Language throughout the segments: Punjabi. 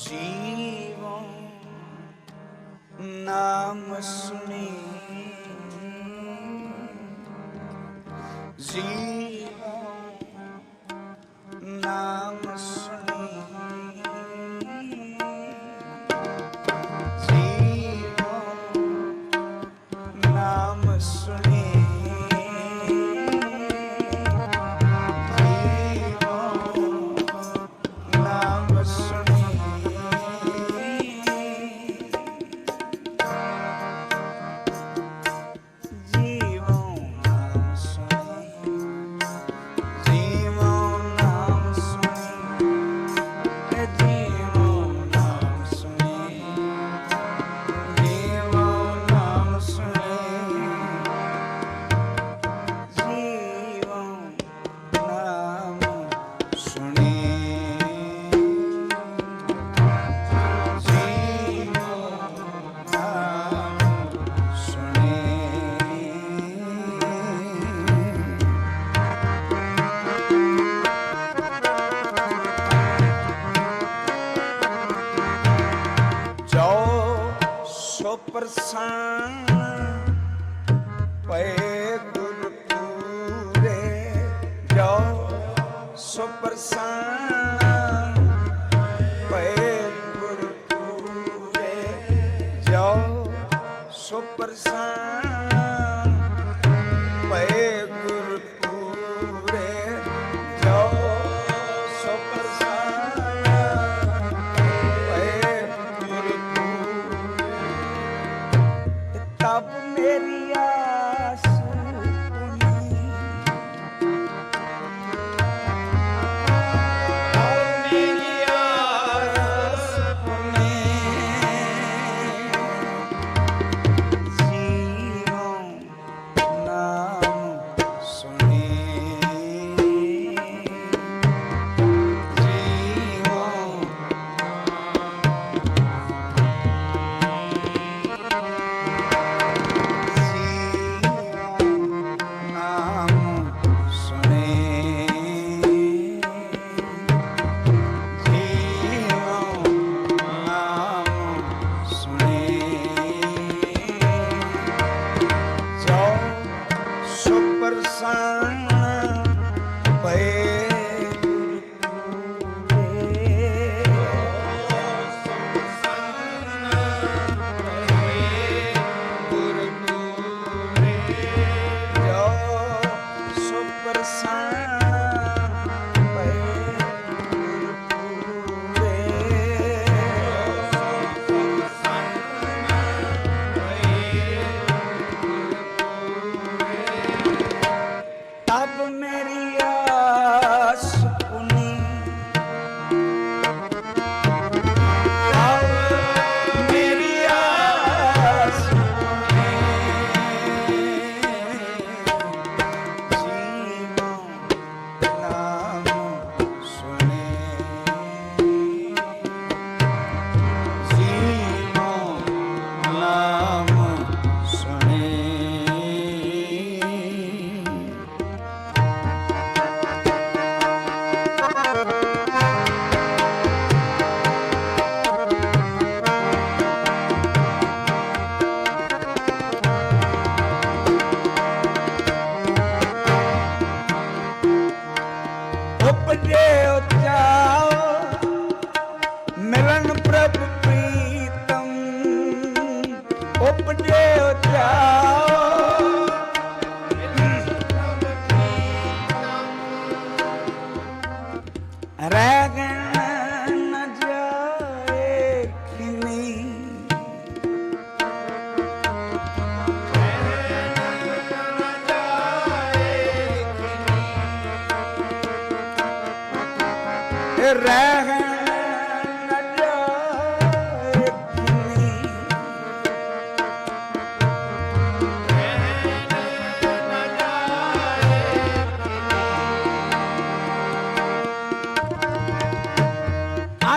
जीवों नाम सुनी जी ਵਸਣ ਪਏ ਗੁਰ ਪੂਰੇ ਜੋ ਸੁਪਰਸਣ ਪਏ ਗੁਰ ਪਟਿਓ ਧਿਆਓ ਰਹਿ ਰਹਿ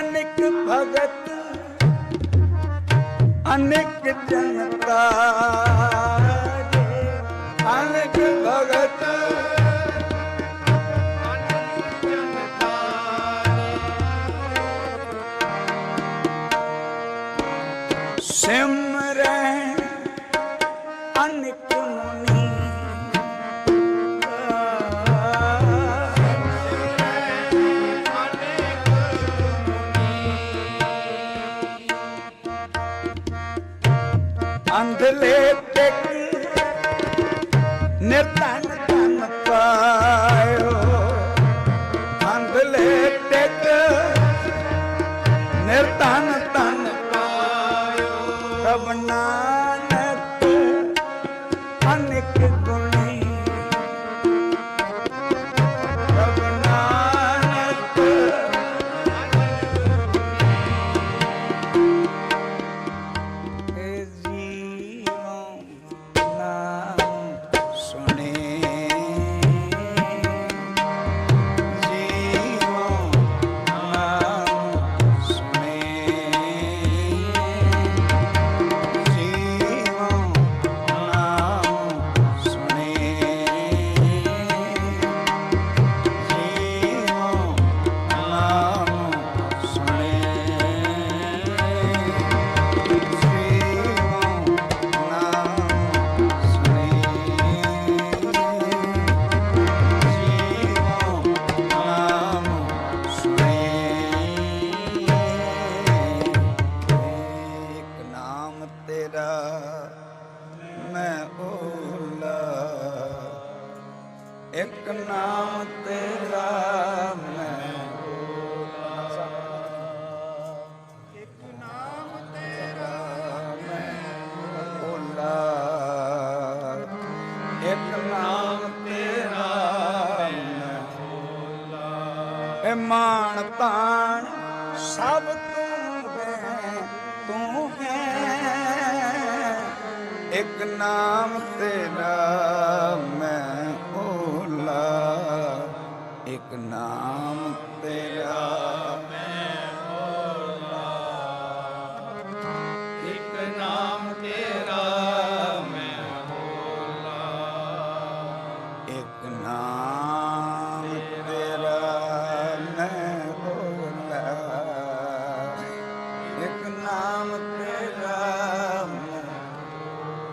ਅਨੇਕ ਭਗਤ ਅਨੇਕ ਜਨਤਾ ਅਨੇਕ ਭਗਤ ਸਿਮ ਅੰਧਲੇ ਟਿਕ ਨਿਰਤਨ ਤਨ ਪਾਇਓ। ਅੰਧਲੇ ਟਿਕ ਨਿਰਤਨ ਤਨ ਪਾਇਓ। ਪ੍ਰਭ ਇੱਕ ਨਾਮ ਤੇਰਾ ਮੈਂ ਇੱਕ ਨਾਮ ਤੇਰਾ ਮੈਂ ਓਲਾ ਇਹ ਮਾਣ ਤਾਣ ਸਭ ਤੂੰ ਹੈ। ਤੂੰ ਹੈ। ਇੱਕ ਨਾਮ ਤੇਰਾ ਮੈਂ